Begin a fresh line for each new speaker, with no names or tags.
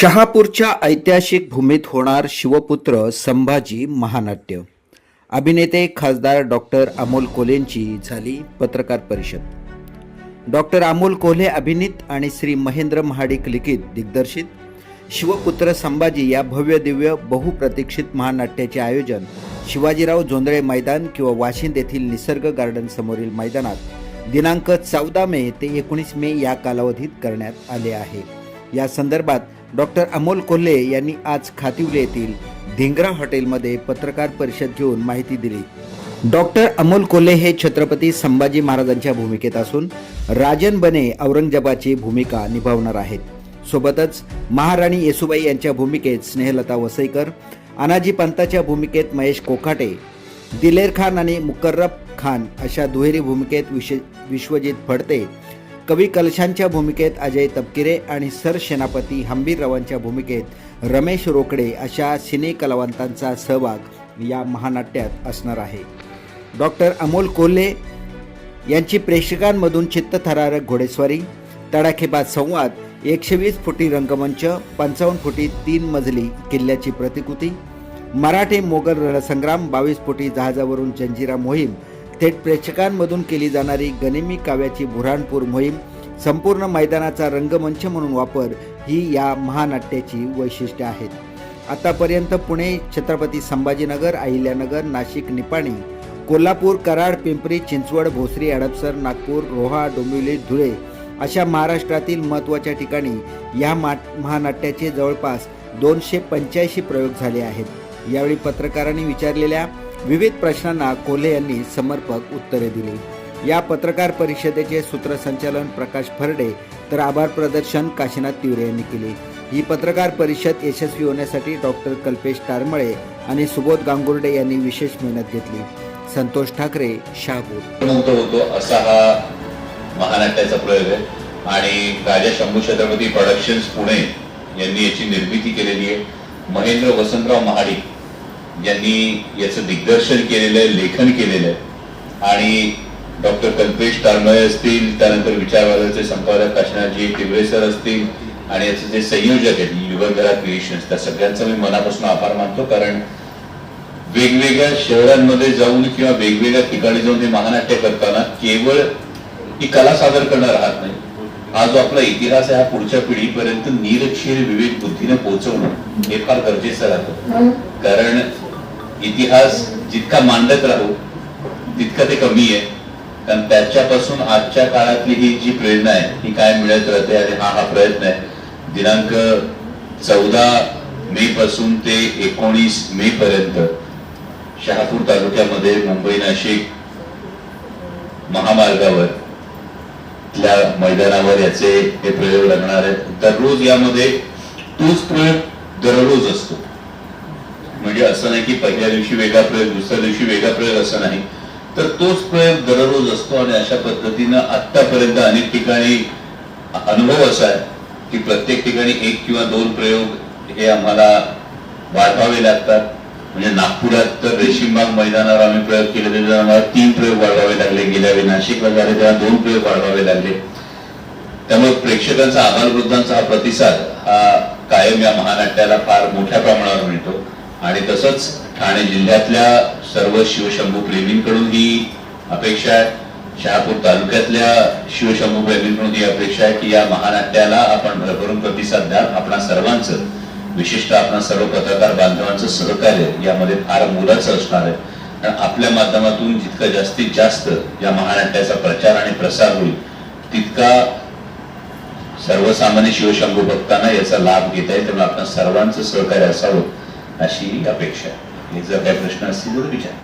शहापूरच्या ऐतिहासिक भूमीत होणार शिवपुत्र संभाजी महानाट्य. अभिनेते खासदार डॉक्टर अमोल कोलेंची झाली पत्रकार परिषद. डॉक्टर अमोल कोल्हे अभिनीत आणि श्री महेंद्र महाडिक लिखित दिग्दर्शित. शिवपुत्र संभाजी या भव्य दिव्य बहुप्रतीक्षित महानाट्याचे आयोजन शिवाजीराव जोंधळे मैदान किंवा वाशिंद येथील निसर्ग गार्डन समोरील मैदानात दिनांक चौदा मे ते एकोणीस मे या कालावधीत करण्यात आले आहे. या संदर्भात डॉक्टर अमोल कोल्हे यांनी आज खातिवले येथील धिंगरा हॉटेलमध्ये पत्रकार परिषद घेऊन माहिती दिली. डॉक्टर अमोल कोल्हे हे छत्रपती संभाजी महाराजांच्या भूमिकेत असून राजन बने औरंगजेबाची भूमिका निभावणार आहेत. सोबतच महाराणी येसुबाई यांच्या भूमिकेत स्नेहलता वसईकर अनाजी पंताच्या भूमिकेत महेश कोकाटे दिलेर खान आणि मुकर्रब खान अशा दुहेरी भूमिकेत विश्व विश्वजित फडते कवी कलशांच्या भूमिकेत अजय तपकिरे आणि सर सेनापती हंबीररावांच्या भूमिकेत रमेश रोकडे अशा सिने कलावंतांचा सहभाग या महानाट्यात असणार आहे. डॉक्टर अमोल कोल्हे यांची प्रेक्षकांमधून चित्तथरारक घोडेस्वारी तडाखेबाज संवाद एकशे वीस फुटी रंगमंच पंचावन्न फुटी तीन मजली किल्ल्याची प्रतिकृती मराठी मोगल रणसंग्राम बावीस फुटी जहाजावरून जंजिरा मोहीम थेट प्रेक्षकांमधून केली जाणारी गनिमी काव्याची बुऱ्हाणपूर मोहीम संपूर्ण मैदानाचा रंगमंच म्हणून वापर ही या महानाट्याची वैशिष्ट्ये आहेत. आतापर्यंत पुणे छत्रपती संभाजीनगर अहिल्यानगर नाशिक निपाणी कोल्हापूर कराड पिंपरी चिंचवड भोसरी हडपसर नागपूर रोहा डोंबिवली धुळे अशा महाराष्ट्रातील महत्त्वाच्या ठिकाणी या मा महानाट्याचे जवळपास दोनशे पंच्याऐंशी प्रयोग झाले आहेत. यावेळी पत्रकारांनी विचारलेल्या विविध प्रश्नांना कोल्हे यांनी समर्पक उत्तरे दिली. या पत्रकार परिषदेचे सूत्रसंचालन प्रकाश फरडे तर आभार प्रदर्शन काशीनाथ तिवरे यांनी केले. ही पत्रकार परिषद यशस्वी होण्यासाठी डॉक्टर कल्पेश तारमळे आणि सुबोध गांगुर्डे यांनी विशेष मेहनत घेतली. संतोष ठाकरे शहापूर.
म्हणतो होतो असा हा महानाट्याचा प्रयोग आहे. आणि राजा शंभू छत्रपती प्रोडक्शन्स पुणे यांनी याची निर्मिती केलेली आहे. महेंद्र वसंतराव महाडिक यांनी याचं दिग्दर्शन केलेलं आहे लेखन केलेलं आहे. आणि डॉक्टर कल्पेश तारमळे असतील त्यानंतर विचारवादाचे संपादक काशीनाथजी तिवरे सर असतील आणि याचे जे संयोजक आहेत युगंधरा क्रिएशन्स त्या सगळ्यांचा मी मनापासून आभार मानतो. कारण वेगवेगळ्या शहरांमध्ये जाऊन किंवा वेगवेगळ्या ठिकाणी जाऊन हे महानाट्य करताना केवळ ही कला सादर करणार आहात नाही. हा जो आपला इतिहास आहे हा पुढच्या पिढीपर्यंत निरक्षीर विवेक बुद्धीने पोहोचवणं हे फार गरजेचं राहतं. कारण इतिहास जितका मांडत राहू तितकं ते कमी आहे. कारण त्याच्यापासून आजच्या काळातली ही जी प्रेरणा आहे ही काय मिळत राहते आणि हा हा प्रयत्न आहे. दिनांक चौदा मे पासून ते एकोणीस मे पर्यंत शहापूर तालुक्यामध्ये मुंबई नाशिक महामार्गावर त्या मैदानावर याचे हे प्रयोग लागणार आहेत. दररोज यामध्ये तोच प्रयोग दररोज असतो. म्हणजे असं नाही की पहिल्या दिवशी वेगळा प्रयोग दुसऱ्या दिवशी वेगळा प्रयोग असं नाही. तर तोच प्रयोग दररोज असतो आणि अशा पद्धतीनं आतापर्यंत अनेक ठिकाणी अनुभव असा आहे की प्रत्येक ठिकाणी एक किंवा दोन प्रयोग हे आम्हाला वाढवावे लागतात. म्हणजे नागपुरात तर रेशीमबाग मैदानावर आम्ही प्रयोग केले त्याच्यात आम्हाला तीन प्रयोग वाढवावे लागले. गेल्या वेळी नाशिकला झाले तेव्हा दोन प्रयोग वाढवावे लागले. त्यामुळे प्रेक्षकांचा आभार वृद्धांचा हा प्रतिसाद हा कायम या महानाट्याला फार मोठ्या प्रमाणावर मिळतो. आणि तसंच ठाणे जिल्ह्यातल्या सर्व शिवशंभू प्रेमींकडून ही अपेक्षा आहे. शहापूर तालुक्यातल्या शिवशंभू प्रेमींकडून ही अपेक्षा आहे की या महानाट्याला आपण भरभरून प्रतिसाद द्याल. आपणा सर्वांचं विशिष्ट आपणा सर्व पत्रकार बांधवांचं सहकार्य यामध्ये फार मोलाचं असणार आहे. कारण आपल्या माध्यमातून जितकं जास्तीत जास्त या महानाट्याचा प्रचार आणि प्रसार होईल तितका सर्वसामान्य शिवशंभू भक्तांना याचा लाभ घेता येईल. त्यामुळे आपण सर्वांचं सहकार्य असावं. अशी अपेक्षा. आणि जर काही प्रश्न असतील तर विचार.